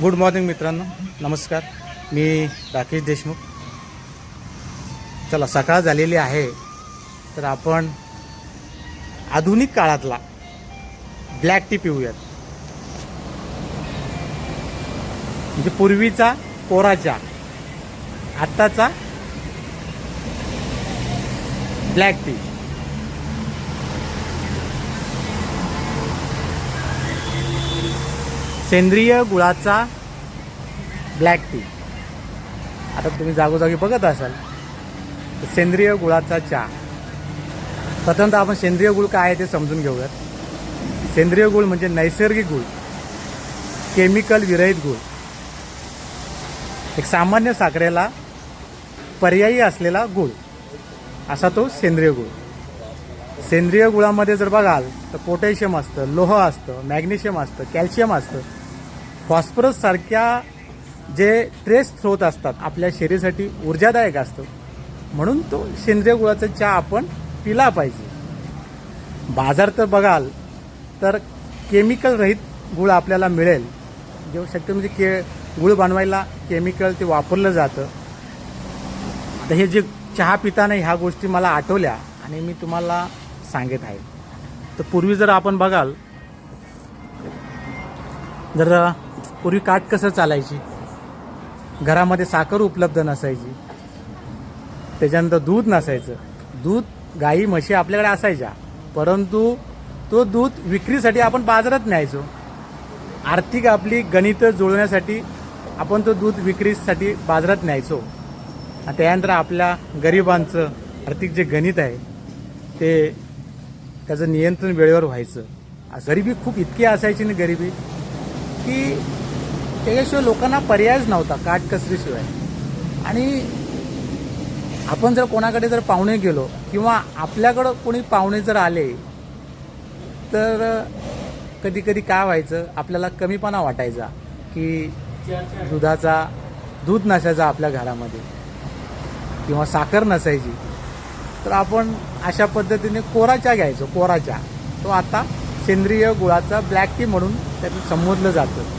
Good morning मित्रांनो. नमस्कार. मी राकेश देशमुख. चला सकाळ झालेली आहे. तर आपण आधुनिक काळातला ब्लॅक टी पिऊयात. म्हणजे पूर्वीचा कोरा चहा आत्ताचा ब्लॅक टी. सेंद्रिय गुळाचा ब्लॅक टी आता तुम्ही जागोजागी बघत असाल सेंद्रिय गुळाचा चहा. प्रथमतः आपण सेंद्रिय गुळ काय आहे ते समजून घेऊयात. सेंद्रिय गुळ म्हणजे नैसर्गिक गुळ केमिकल विरहित गुळ. एक सामान्य साखरेला पर्यायी असलेला गुळ असा तो सेंद्रिय गुळ. सेंद्रिय गुळामध्ये जर बघाल तर पोटॅशियम असतं लोह असतं मॅग्नेशियम असतं कॅल्शियम असतं. फॉस्फरस सारख्या जे ट्रेस स्रोत असतात आपल्या शरीरासाठी ऊर्जादायक असतं. म्हणून तो सेंद्रिय गुळाचा चहा आपण पिला पाहिजे. बाजार तर बघाल तर केमिकल रहित गुळ आपल्याला मिळेल. जेव्हा शक्य म्हणजे के गुळ बनवायला केमिकल ते वापरलं जातं. तर हे जे चहा पिताना ह्या गोष्टी मला आठवल्या आणि मी तुम्हाला सांगत आहे. तर पूर्वी जर आपण बघाल जर पूर्वी काट कसं चालायची? घरामध्ये साखर उपलब्ध नसायची. त्याच्यानंतर दूध नसायचं. दूध गाई म्हशी आपल्याकडे असायच्या. परंतु तो दूध विक्रीसाठी आपण बाजारात न्यायचो. आर्थिक आपली गणितं जुळवण्यासाठी आपण तो दूध विक्रीसाठी बाजारात न्यायचो. आणि त्यानंतर आपल्या गरिबांचं आर्थिक जे गणित आहे ते त्याचं नियंत्रण वेळेवर व्हायचं. गरिबी खूप इतकी असायची ना गरिबी की त्याच्याशिवाय लोकांना पर्यायच नव्हता काटकसरीशिवाय आणि आपण जर कोणाकडे जर पाहुणे गेलो किंवा आपल्याकडं कोणी पाहुणे जर आले तर कधी कधी काय व्हायचं आपल्याला कमीपणा वाटायचा की दुधाचा दूध नसायचा आपल्या घरामध्ये किंवा साखर नसायची. तर आपण अशा पद्धतीने कोरा चहा घ्यायचो कोरा चहा. तो आता सेंद्रिय गुळाचा ब्लॅक टी म्हणून त्यातून संबोधलं जातं.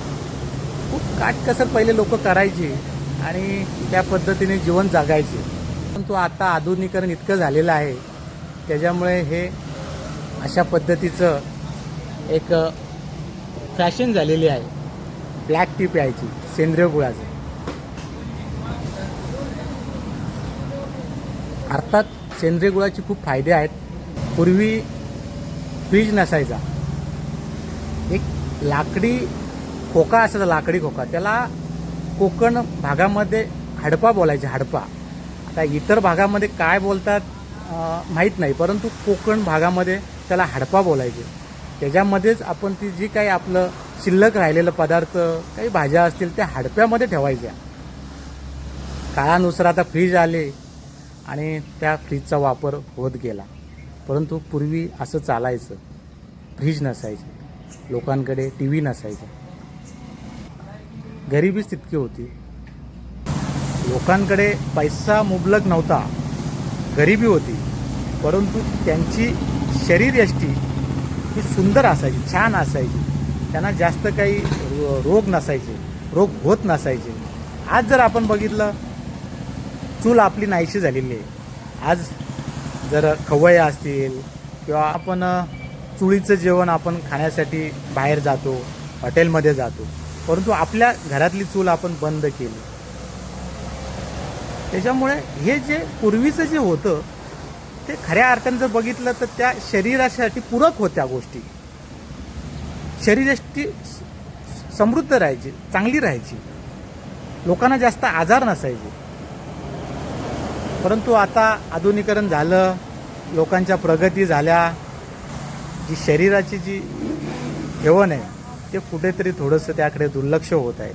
खूप काटकसर पहिले लोक करायची आणि त्या पद्धतीने जीवन जगायचे. परंतु आता आधुनिकरण इतकं झालेलं आहे त्याच्यामुळे हे अशा पद्धतीचं एक फॅशन झालेली आहे. ब्लॅक टी प्यायची सेंद्रिय गुळाचं. अर्थात सेंद्रिय गुळाचे खूप फायदे आहेत. पूर्वी फ्रीज नसायचा. एक लाकडी खोका असायचा लाकडी खोका त्याला कोकण भागामध्ये हडपा बोलायचे हडपा. आता इतर भागामध्ये काय बोलतात माहीत नाही परंतु कोकण भागामध्ये त्याला हडपा बोलायचे. त्याच्यामध्येच आपण ती जी काही आपलं शिल्लक राहिलेलं पदार्थ काही भाज्या असतील त्या हडप्यामध्ये ठेवायच्या. काळानुसार आता फ्रीज आले आणि त्या फ्रीजचा वापर होत गेला. परंतु पूर्वी असं चालायचं. फ्रीज नसायचे. लोकांकडे टी व्ही नसायचा. गरिबीच तितकी होती. लोकांकडे पैसा मुबलक नव्हता. गरिबी होती. परंतु त्यांची शरीरयष्टी ही सुंदर असायची छान असायची. त्यांना जास्त काही रोग नसायचे रोग होत नसायचे. आज जर आपण बघितलं चूल आपली नाहीशी झालेली आहे. आज जर खवया असतील किंवा आपण चुळीचं चुलीचं जेवण आपण खाण्यासाठी बाहेर जातो हॉटेलमध्ये जातो परंतु आपल्या घरातली चूल आपण बंद केली. त्याच्यामुळे हे जे पूर्वीचं जे होतं ते खऱ्या अर्थानं जर बघितलं तर त्या शरीरासाठी पूरक होत्या गोष्टी. शरीराशी समृद्ध राहायची चांगली राहायची. लोकांना जास्त आजार नसायचे. परंतु आता आधुनिकरण झालं लोकांच्या प्रगती झाल्या जी शरीराची जी ठेवण आहे ते कुठेतरी थोडंसं त्याकडे दुर्लक्ष होत आहे.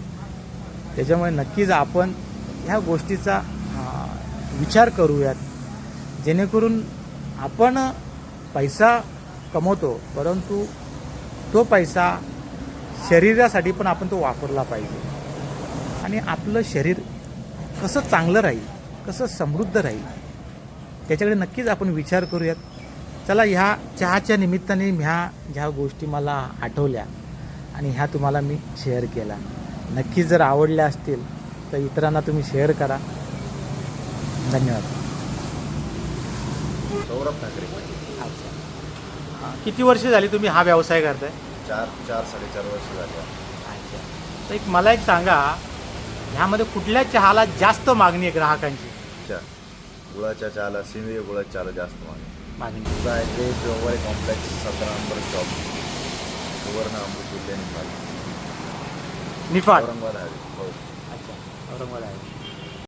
त्याच्यामुळे नक्कीच आपण ह्या गोष्टीचा विचार करूयात. जेणेकरून आपण पैसा कमवतो परंतु तो पैसा शरीरासाठी पण आपण तो वापरला पाहिजे. आणि आपलं शरीर कसं चांगलं राहील कसं समृद्ध राहील त्याच्याकडे नक्कीच आपण विचार करूयात. चला ह्या चहाच्या निमित्ताने ह्या ह्या गोष्टी मला आठवल्या. आणि ह्या तुम्हाला मी शेअर केल्या नक्कीच जर आवडल्या असतील तर इतरांना तुम्ही शेअर करा. धन्यवाद. सौरभ ठाकरे. अच्छा किती वर्ष झाली तुम्ही हा व्यवसाय करताय? चार चार साडेचार वर्ष झाले. अच्छा तर एक मला एक सांगा ह्यामध्ये कुठल्या चहाला जास्त मागणी आहे ग्राहकांची? गुळाच्या चहाला सेंद्रिय गुळाच्या चहाला जास्त मागणी. मागणी. कॉम्प्लेक्स सतरा नंबर शॉप. सुवर्ण अमृत उद्यान निफाड निफाड. औरंगाबाद हायवे हो. अच्छा औरंगाबाद आहे.